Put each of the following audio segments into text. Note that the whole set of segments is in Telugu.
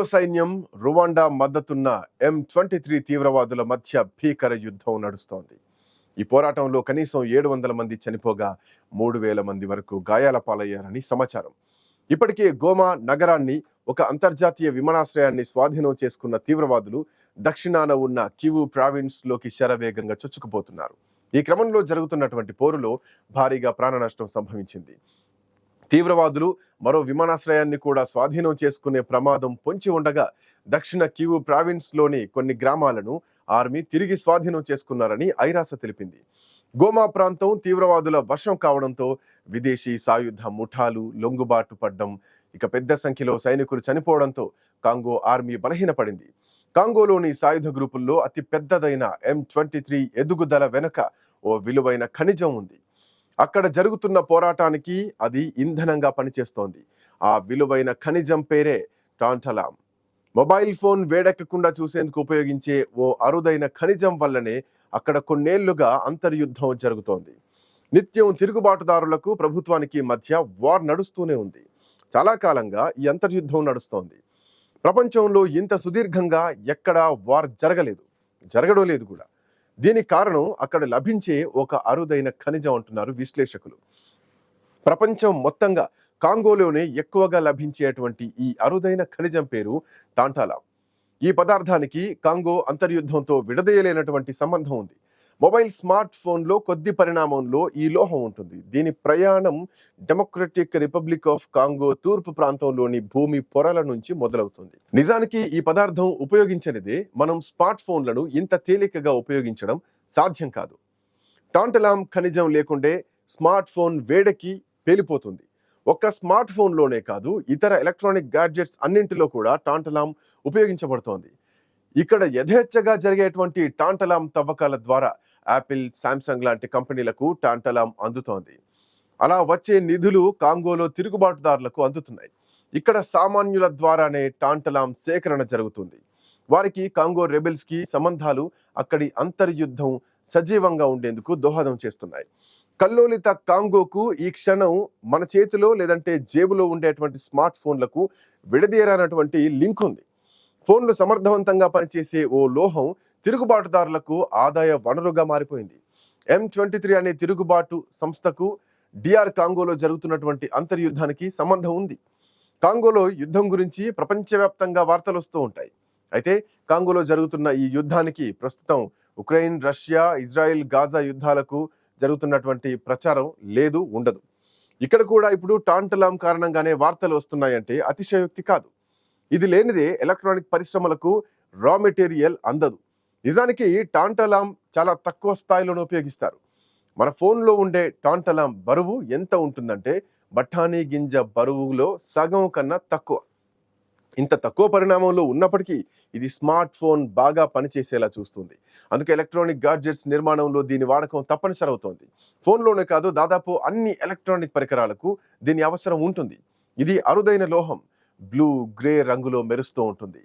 కాంగో సైన్యం రువాండా మద్దతున్న ఎం ట్వంటీ త్రీ తీవ్రవాదుల మధ్య భీకర యుద్ధం నడుస్తోంది. ఈ పోరాటంలో కనీసం ఏడు వందల మంది చనిపోగా మూడు వేల మంది వరకు గాయాల పాలయ్యారని సమాచారం. ఇప్పటికే గోమా నగరాన్ని ఒక అంతర్జాతీయ విమానాశ్రయాన్ని స్వాధీనం చేసుకున్న తీవ్రవాదులు దక్షిణాన ఉన్న కివు ప్రావిన్స్లోకి శరవేగంగా చొచ్చుకుపోతున్నారు. ఈ క్రమంలో జరుగుతున్నటువంటి పోరులో భారీగా ప్రాణ నష్టం సంభవించింది. తీవ్రవాదులు మరో విమానాశ్రయాన్ని కూడా స్వాధీనం చేసుకునే ప్రమాదం పొంచి ఉండగా దక్షిణ కివు ప్రావిన్స్లోని కొన్ని గ్రామాలను ఆర్మీ తిరిగి స్వాధీనం చేసుకున్నారని ఐరాస తెలిపింది. గోమా ప్రాంతం తీవ్రవాదుల వర్షం కావడంతో విదేశీ సాయుధ ముఠాలు లొంగుబాటు పడ్డం ఇక పెద్ద సంఖ్యలో సైనికులు చనిపోవడంతో కాంగో ఆర్మీ బలహీనపడింది. కాంగోలోని సాయుధ గ్రూపుల్లో అతి పెద్దదైన ఎం ట్వంటీ త్రీ ఎదుగుదల వెనుక ఓ విలువైన ఖనిజం ఉంది. అక్కడ జరుగుతున్న పోరాటానికి అది ఇంధనంగా పనిచేస్తోంది. ఆ విలువైన ఖనిజం పేరే టాంటలాం మొబైల్ ఫోన్ వేడెక్కకుండా చూసేందుకు ఉపయోగించే ఓ అరుదైన ఖనిజం వల్లనే అక్కడ కొన్నేళ్ళుగా అంతర్యుద్ధం జరుగుతోంది. నిత్యం తిరుగుబాటుదారులకు ప్రభుత్వానికి మధ్య వార్ నడుస్తూనే ఉంది. చాలా కాలంగా ఈ అంతర్యుద్ధం నడుస్తోంది. ప్రపంచంలో ఇంత సుదీర్ఘంగా ఎక్కడా వార్ జరగలేదు. జరగడం లేదు కూడా. దీనికి కారణం అక్కడ లభించే ఒక అరుదైన ఖనిజం అంటున్నారు విశ్లేషకులు. ప్రపంచం మొత్తంగా కాంగోలోనే ఎక్కువగా లభించేటువంటి ఈ అరుదైన ఖనిజం పేరు టాంటాలా ఈ పదార్థానికి కాంగో అంతర్యుద్ధంతో విడదీయలేనటువంటి సంబంధం ఉంది. మొబైల్ స్మార్ట్ ఫోన్లో కొద్ది పరిణామంలో ఈ లోహం ఉంటుంది. దీని ప్రయాణం డెమోక్రటిక్ రిపబ్లిక్ ఆఫ్ కాంగో తూర్పు ప్రాంతంలోని భూమి పొరల నుంచి మొదలవుతుంది. నిజానికి ఈ పదార్థం ఉపయోగించనిదే మనం స్మార్ట్ ఫోన్లను ఇంత తేలికగా ఉపయోగించడం సాధ్యం కాదు. టాంటలాం ఖనిజం లేకుండే స్మార్ట్ ఫోన్ వేడకి పేలిపోతుంది. ఒక్క స్మార్ట్ ఫోన్లోనే కాదు ఇతర ఎలక్ట్రానిక్ గ్యాడ్జెట్స్ అన్నింటిలో కూడా టాంటలాం ఉపయోగించబడుతోంది. ఇక్కడ యథేచ్ఛగా జరిగేటువంటి టాంటలాం తవ్వకాల ద్వారా యాపిల్ శాంసంగ్ లాంటి కంపెనీలకు టాంటలాం అందుతోంది. అలా వచ్చే నిధులు కాంగోలో తిరుగుబాటుదారులకు అందుతున్నాయి. ఇక్కడ సామాన్యుల ద్వారానే టాంటలాం సేకరణ జరుగుతుంది. వారికి కాంగో రెబెల్స్కి సంబంధాలు అక్కడి అంతర్యుద్ధం సజీవంగా ఉండేందుకు దోహదం చేస్తున్నాయి. కల్లోలిత కాంగోకు ఈ క్షణం మన చేతిలో లేదంటే జేబులో ఉండేటువంటి స్మార్ట్ ఫోన్లకు విడదీయరానటువంటి లింక్ ఉంది. ఫోన్లు సమర్థవంతంగా పనిచేసే ఓ లోహం తిరుగుబాటుదారులకు ఆదాయ వనరుగా మారిపోయింది. ఎం ట్వంటీ త్రీ అనే తిరుగుబాటు సంస్థకు డిఆర్ కాంగోలో జరుగుతున్నటువంటి అంతర్యుద్ధానికి సంబంధం ఉంది. కాంగోలో యుద్ధం గురించి ప్రపంచవ్యాప్తంగా వార్తలు వస్తూ ఉంటాయి. అయితే కాంగోలో జరుగుతున్న ఈ యుద్ధానికి ప్రస్తుతం ఉక్రెయిన్ రష్యా ఇజ్రాయెల్ గాజా యుద్ధాలకు జరుగుతున్నటువంటి ప్రచారం లేదు ఉండదు. ఇక్కడ కూడా ఇప్పుడు టాంటలాం కారణంగానే వార్తలు వస్తున్నాయంటే అతిశయోక్తి కాదు. ఇది లేనిదే ఎలక్ట్రానిక్ పరిశ్రమలకు రా మెటీరియల్ అందదు. నిజానికి టాంటలాం చాలా తక్కువ స్థాయిలోనే ఉపయోగిస్తారు. మన ఫోన్లో ఉండే టాంటలాం బరువు ఎంత ఉంటుందంటే బఠానీ గింజ బరువులో సగం కన్నా తక్కువ. ఇంత తక్కువ పరిణామంలో ఉన్నప్పటికీ ఇది స్మార్ట్ ఫోన్ బాగా పనిచేసేలా చూస్తుంది. అందుకే ఎలక్ట్రానిక్ గాడ్జెట్స్ నిర్మాణంలో దీని వాడకం తప్పనిసరి అవుతోంది. ఫోన్లోనే కాదు దాదాపు అన్ని ఎలక్ట్రానిక్ పరికరాలకు దీని అవసరం ఉంటుంది. ఇది అరుదైన లోహం బ్లూ గ్రే రంగులో మెరుస్తూ ఉంటుంది.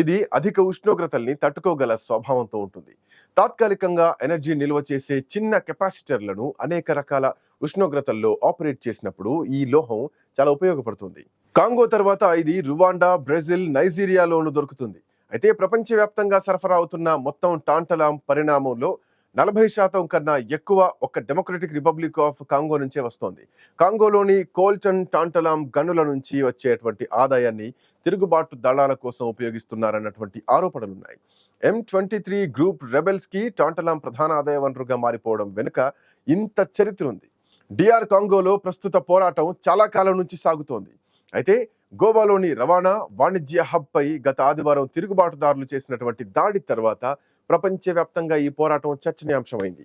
ఇది అధిక ఉష్ణోగ్రతల్ని తట్టుకోగల స్వభావంతో ఉంటుంది. తాత్కాలికంగా ఎనర్జీ నిల్వ చేసే చిన్న కెపాసిటర్లను అనేక రకాల ఉష్ణోగ్రతల్లో ఆపరేట్ చేసినప్పుడు ఈ లోహం చాలా ఉపయోగపడుతుంది. కాంగో తర్వాత ఇది రువాండా బ్రెజిల్ నైజీరియాలోనూ దొరుకుతుంది. అయితే ప్రపంచవ్యాప్తంగా సరఫరా అవుతున్న మొత్తం టాంటలాం పరిణామంలో నలభై శాతం కన్నా ఎక్కువ ఒక డెమోక్రటిక్ రిపబ్లిక్ ఆఫ్ కాంగో నుంచే వస్తోంది. కాంగోలోని కోల్చన్ టాంటలాం గనుల నుంచి వచ్చేటువంటి ఆదాయాన్ని తిరుగుబాటు దళాల కోసం ఉపయోగిస్తున్నారన్నటువంటి ఆరోపణలున్నాయి. ఎం ట్వంటీ త్రీ గ్రూప్ రెబెల్స్కి టాంటలాం ప్రధాన ఆదాయ వనరుగా మారిపోవడం వెనుక ఇంత చరిత్ర ఉంది. డిఆర్ కాంగోలో ప్రస్తుత పోరాటం చాలా కాలం నుంచి సాగుతోంది. అయితే గోవాలోని రవాణా వాణిజ్య హబ్ పై గత ఆదివారం తిరుగుబాటుదారులు చేసినటువంటి దాడి తర్వాత ప్రపంచవ్యాప్తంగా ఈ పోరాటం చర్చనీయాంశమైంది.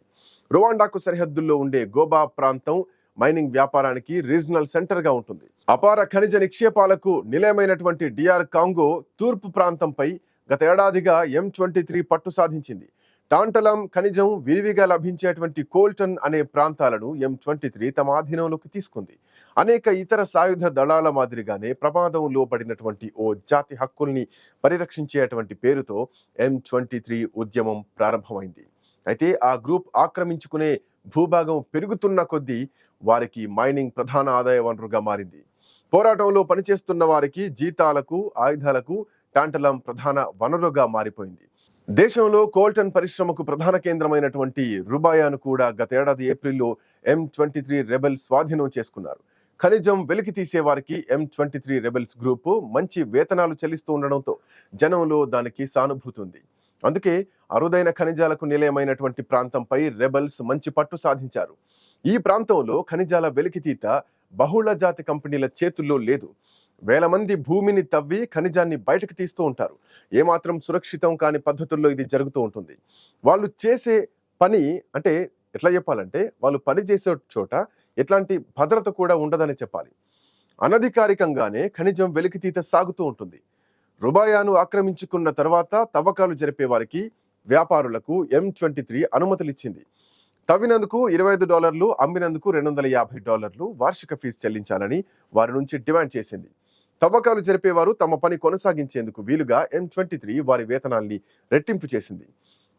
రువాండాకు సరిహద్దుల్లో ఉండే గోబా ప్రాంతం మైనింగ్ వ్యాపారానికి రీజనల్ సెంటర్గా ఉంటుంది. అపార ఖనిజ నిక్షేపాలకు నిలయమైనటువంటి డిఆర్ కాంగో తూర్పు ప్రాంతంపై గత ఏడాదిగా ఎం ట్వంటీ త్రీ పట్టు సాధించింది. టాంటలం ఖనిజం విరివిగా లభించేటువంటి కోల్టన్ అనే ప్రాంతాలను ఎం ట్వంటీ త్రీ తమ ఆధీనంలోకి తీసుకుంది. అనేక ఇతర సాయుధ దళాల మాదిరిగానే ప్రమాదంలో పడినటువంటి ఓ జాతి హక్కుల్ని పరిరక్షించేటువంటి పేరుతో ఎం ట్వంటీ త్రీ ఉద్యమం ప్రారంభమైంది. అయితే ఆ గ్రూప్ ఆక్రమించుకునే భూభాగం పెరుగుతున్న కొద్దీ వారికి మైనింగ్ ప్రధాన ఆదాయ వనరుగా మారింది. పోరాటంలో పనిచేస్తున్న వారికి జీతాలకు ఆయుధాలకు టాంటలం ప్రధాన వనరుగా మారిపోయింది. దేశంలో కోల్టన్ పరిశ్రమకు ప్రధాన కేంద్రమైనటువంటి రుబాయాను కూడా గతేడాది ఏప్రిల్లో ఎం ట్వంటీ త్రీ రెబెల్ స్వాధీనం చేసుకున్నారు. ఖనిజం వెలికి తీసే వారికి M twenty three rebels group మంచి వేతనాలు చెల్లిస్తూ ఉండడంతో జనంలో దానికి సానుభూతి ఉంది అందుకే అరుదైన ఖనిజాలకు నిలయమైనటువంటి ప్రాంతంపై రెబెల్స్ మంచి పట్టు సాధించారు. ఈ ప్రాంతంలో ఖనిజాల వెలికితీత బహుళ జాతి కంపెనీల చేతుల్లో లేదు. వేల మంది భూమిని తవ్వి ఖనిజాన్ని బయటకు తీస్తూ ఉంటారు. ఏమాత్రం సురక్షితం కాని పద్ధతుల్లో ఇది జరుగుతూ ఉంటుంది. వాళ్ళు చేసే పని అంటే ఎట్లా చెప్పాలంటే వాళ్ళు పని చేసే చోట ఎట్లాంటి భద్రత కూడా ఉండదని చెప్పాలి. అనధికారికంగానే ఖనిజం వెలికితీత సాగుతూ ఉంటుంది. రుబాయాను ఆక్రమించుకున్న తర్వాత తవ్వకాలు జరిపే వారికి వ్యాపారులకు ఎం ట్వంటీ త్రీ అనుమతులు ఇచ్చింది తవ్వినందుకు ఇరవై ఐదు డాలర్లు అమ్మినందుకు రెండు వందల యాభై డాలర్లు వార్షిక ఫీజు చెల్లించాలని వారి నుంచి డిమాండ్ చేసింది. తవ్వకాలు జరిపేవారు తమ పని కొనసాగించేందుకు వీలుగా ఎం ట్వంటీ త్రీ వారి వేతనాల్ని రెట్టింపు చేసింది.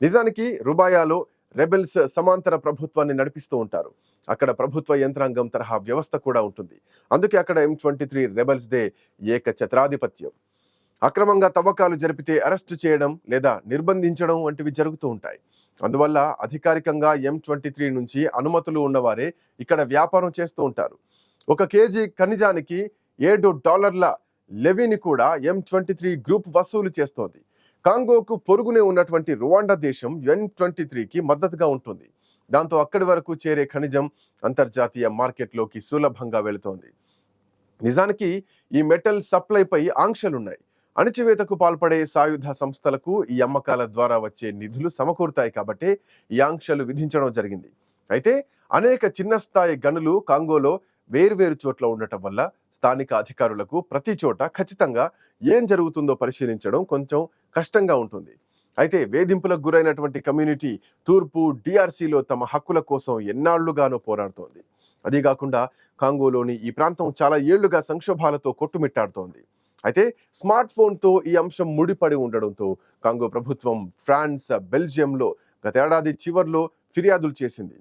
నిజానికి రుబాయాలో రెబెల్స్ సమాంతర ప్రభుత్వాన్ని నడిపిస్తూ ఉంటారు. అక్కడ ప్రభుత్వ యంత్రాంగం తరహా వ్యవస్థ కూడా ఉంటుంది. అందుకే అక్కడ ఎం ట్వంటీ త్రీ రెబెల్స్ దే ఏక ఛత్రాధిపత్యం అక్రమంగా తవ్వకాలు జరిపితే అరెస్టు చేయడం లేదా నిర్బంధించడం వంటివి జరుగుతూ ఉంటాయి. అందువల్ల అధికారికంగా ఎం ట్వంటీ త్రీ నుంచి అనుమతులు ఉన్నవారే ఇక్కడ వ్యాపారం చేస్తూ ఉంటారు. ఒక కేజీ ఖనిజానికి ఏడు డాలర్ల లెవీని కూడా ఎం ట్వంటీ త్రీ గ్రూప్ వసూలు చేస్తోంది. కాంగోకు పొరుగునే ఉన్నటువంటి రువాండా దేశం ఎన్ ట్వంటీ త్రీకి మద్దతుగా ఉంటుంది. దాంతో అక్కడి వరకు చేరే ఖనిజం అంతర్జాతీయ మార్కెట్లోకి సులభంగా వెళుతోంది. నిజానికి ఈ మెటల్ సప్లైపై ఆంక్షలున్నాయి. అణచివేతకు పాల్పడే సాయుధ సంస్థలకు ఈ అమ్మకాల ద్వారా వచ్చే నిధులు సమకూరుతాయి కాబట్టి ఈ ఆంక్షలు విధించడం జరిగింది. అయితే అనేక చిన్న స్థాయి గనులు కాంగోలో వేర్వేరు చోట్ల ఉండటం వల్ల స్థానిక అధికారులకు ప్రతి చోట ఖచ్చితంగా ఏం జరుగుతుందో పరిశీలించడం కొంచెం కష్టంగా ఉంటుంది. అయితే వేధింపులకు గురైనటువంటి కమ్యూనిటీ తూర్పు డిఆర్సీలో తమ హక్కుల కోసం ఎన్నాళ్ళుగానో పోరాడుతోంది. అదీ కాకుండా కాంగోలోని ఈ ప్రాంతం చాలా ఏళ్ళుగా సంక్షోభాలతో కొట్టుమిట్టాడుతోంది. అయితే స్మార్ట్ ఫోన్తో ఈ అంశం ముడిపడి ఉండడంతో కాంగో ప్రభుత్వం ఫ్రాన్స్ బెల్జియంలో గతేడాది చివర్లో ఫిర్యాదులు చేసింది.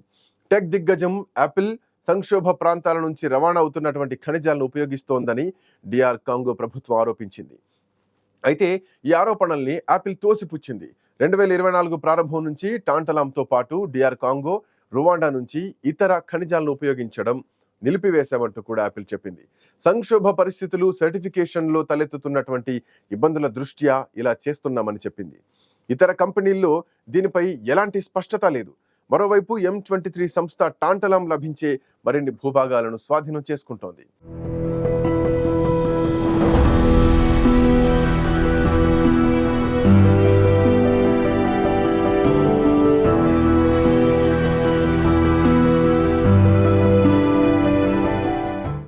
టెక్ దిగ్గజం యాపిల్ సంక్షోభ ప్రాంతాల నుంచి రవాణా అవుతున్నటువంటి ఖనిజాలను ఉపయోగిస్తోందని డిఆర్ కాంగో ప్రభుత్వం ఆరోపించింది. అయితే ఈ ఆరోపణల్ని యాపిల్ తోసిపుచ్చింది. రెండు వేల ఇరవై నాలుగు ప్రారంభం నుంచి టాంటలాంతో పాటు డిఆర్ కాంగో రువాండా నుంచి ఇతర ఖనిజాలను ఉపయోగించడం నిలిపివేశామంటూ కూడా యాపిల్ చెప్పింది. సంక్షోభ పరిస్థితులు సర్టిఫికేషన్లో తలెత్తుతున్నటువంటి ఇబ్బందుల దృష్ట్యా ఇలా చేస్తున్నామని చెప్పింది. ఇతర కంపెనీల్లో దీనిపై ఎలాంటి స్పష్టత లేదు. మరోవైపు ఎం ట్వంటీ త్రీ సంస్థ టాంటలాం లభించే మరిన్ని భూభాగాలను స్వాధీనం చేసుకుంటోంది.